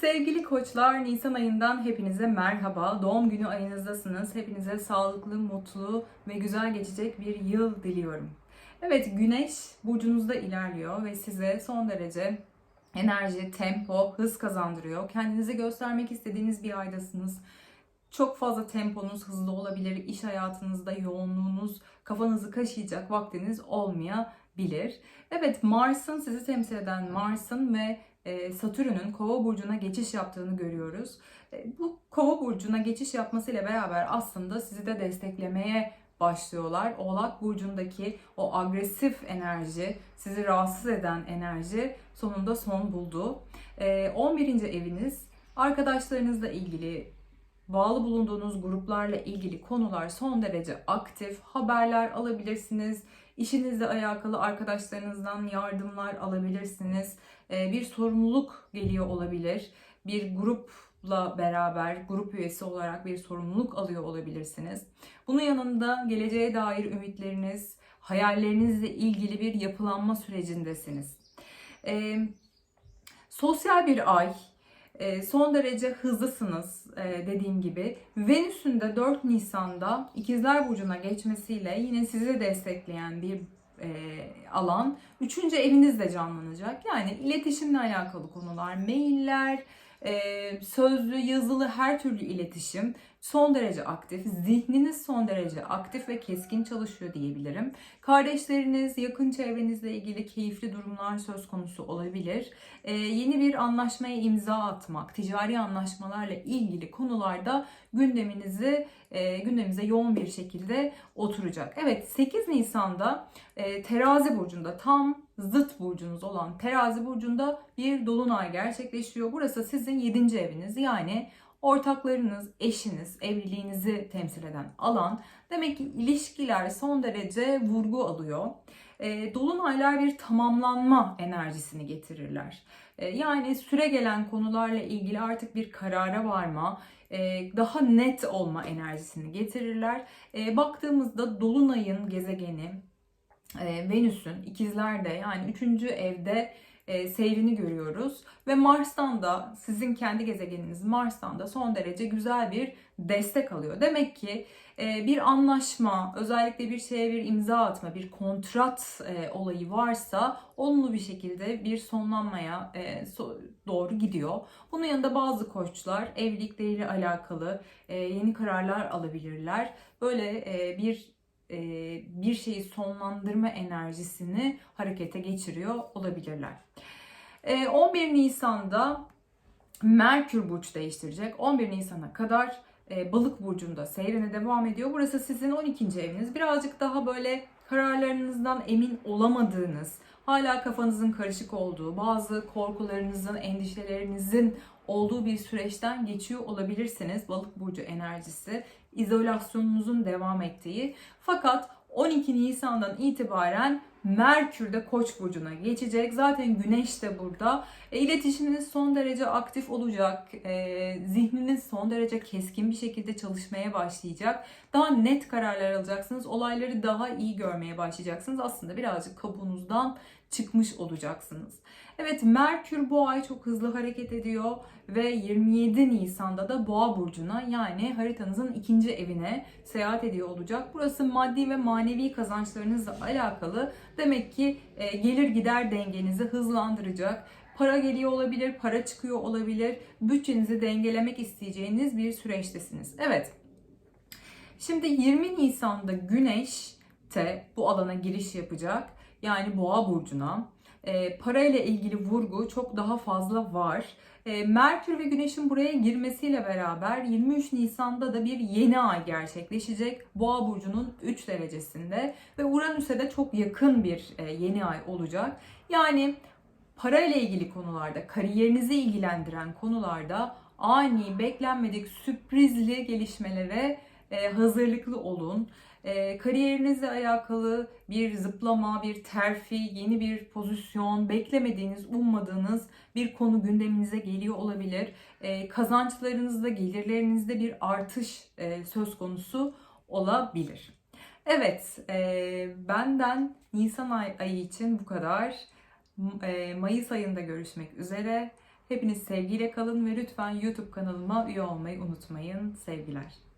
Sevgili koçlar, Nisan ayından hepinize merhaba. Doğum günü ayınızdasınız. Hepinize sağlıklı, mutlu ve güzel geçecek bir yıl diliyorum. Evet, Güneş burcunuzda ilerliyor ve size son derece enerji, tempo, hız kazandırıyor. Kendinizi göstermek istediğiniz bir aydasınız. Çok fazla temponuz hızlı olabilir. İş hayatınızda yoğunluğunuz kafanızı kaşıyacak vaktiniz olmayabilir. Evet, Mars'ın sizi temsil eden Mars'ın ve Satürn'ün Kova burcuna geçiş yaptığını görüyoruz. E, Bu Kova burcuna geçiş yapmasıyla beraber aslında sizi de desteklemeye başlıyorlar. Oğlak burcundaki o agresif enerji, sizi rahatsız eden enerji sonunda son buldu. E, 11. eviniz arkadaşlarınızla ilgili, bağlı bulunduğunuz gruplarla ilgili konular son derece aktif. Haberler alabilirsiniz. İşinizle alakalı arkadaşlarınızdan yardımlar alabilirsiniz. Ee, Bir sorumluluk geliyor olabilir. Bir grupla beraber grup üyesi olarak bir sorumluluk alıyor olabilirsiniz. Bunun yanında geleceğe dair ümitleriniz, hayallerinizle ilgili bir yapılanma sürecindesiniz. Ee, sosyal bir ay, son derece hızlısınız e, dediğim gibi. Venüs'ün de 4 Nisan'da İkizler Burcu'na geçmesiyle yine sizi destekleyen bir e, alan. Üçüncü evinizde canlanacak. Yani iletişimle alakalı konular, mailler, e, sözlü, yazılı her türlü iletişim son derece aktif. Zihniniz son derece aktif ve keskin çalışıyor diyebilirim. Kardeşleriniz, yakın çevrenizle ilgili keyifli durumlar söz konusu olabilir. E, yeni bir anlaşmaya imza atmak, ticari anlaşmalarla ilgili konularda gündeminizi e, gündemimize yoğun bir şekilde oturacak. Evet 8 Nisan'da e, Terazi burcunda tam zıt burcunuz olan Terazi burcunda bir dolunay gerçekleşiyor. Burası sizin 7. eviniz yani ortaklarınız, eşiniz, evliliğinizi temsil eden alan. Demek ki ilişkiler son derece vurgu alıyor. E, dolunaylar bir tamamlanma enerjisini getirirler. E, yani süre gelen konularla ilgili artık bir karara varma, e, daha net olma enerjisini getirirler. E, baktığımızda dolunayın gezegeni e, Venüs'ün ikizlerde yani 3. evde e, seyrini görüyoruz. Ve Mars'tan da sizin kendi gezegeniniz Mars'tan da son derece güzel bir destek alıyor. Demek ki e, bir anlaşma, özellikle bir şeye bir imza atma, bir kontrat e, olayı varsa olumlu bir şekilde bir sonlanmaya so- doğru gidiyor. Bunun yanında bazı koçlar evlilikleriyle alakalı yeni kararlar alabilirler. Böyle bir bir şeyi sonlandırma enerjisini harekete geçiriyor olabilirler. E, 11 Nisan'da Merkür burç değiştirecek. 11 Nisan'a kadar Balık burcunda seyrine devam ediyor. Burası sizin 12. eviniz. Birazcık daha böyle kararlarınızdan emin olamadığınız, hala kafanızın karışık olduğu, bazı korkularınızın, endişelerinizin olduğu bir süreçten geçiyor olabilirsiniz. Balık burcu enerjisi, izolasyonunuzun devam ettiği. Fakat 12 Nisan'dan itibaren Merkür de Koç burcuna geçecek. Zaten Güneş de burada. E, iletişiminiz son derece aktif olacak. E, zihniniz son derece keskin bir şekilde çalışmaya başlayacak. Daha net kararlar alacaksınız. Olayları daha iyi görmeye başlayacaksınız. Aslında birazcık kabuğunuzdan çıkmış olacaksınız. Evet Merkür bu ay çok hızlı hareket ediyor ve 27 Nisan'da da Boğa burcuna yani haritanızın ikinci evine seyahat ediyor olacak. Burası maddi ve manevi kazançlarınızla alakalı. Demek ki e, gelir gider dengenizi hızlandıracak. Para geliyor olabilir, para çıkıyor olabilir. Bütçenizi dengelemek isteyeceğiniz bir süreçtesiniz. Evet. Şimdi 20 Nisan'da Güneş de bu alana giriş yapacak. Yani Boğa burcuna. E, parayla ilgili vurgu çok daha fazla var. E, Merkür ve Güneş'in buraya girmesiyle beraber 23 Nisan'da da bir yeni ay gerçekleşecek. Boğa burcunun 3 derecesinde ve Uranüs'e de çok yakın bir e, yeni ay olacak. Yani parayla ilgili konularda, kariyerinizi ilgilendiren konularda ani, beklenmedik, sürprizli gelişmelere e, hazırlıklı olun. E, kariyerinizle alakalı bir zıplama, bir terfi, yeni bir pozisyon, beklemediğiniz, ummadığınız bir konu gündeminize geliyor olabilir. E, kazançlarınızda, gelirlerinizde bir artış e, söz konusu olabilir. Evet, e, benden Nisan ay, ayı için bu kadar. E, Mayıs ayında görüşmek üzere. Hepiniz sevgiyle kalın ve lütfen YouTube kanalıma üye olmayı unutmayın. Sevgiler.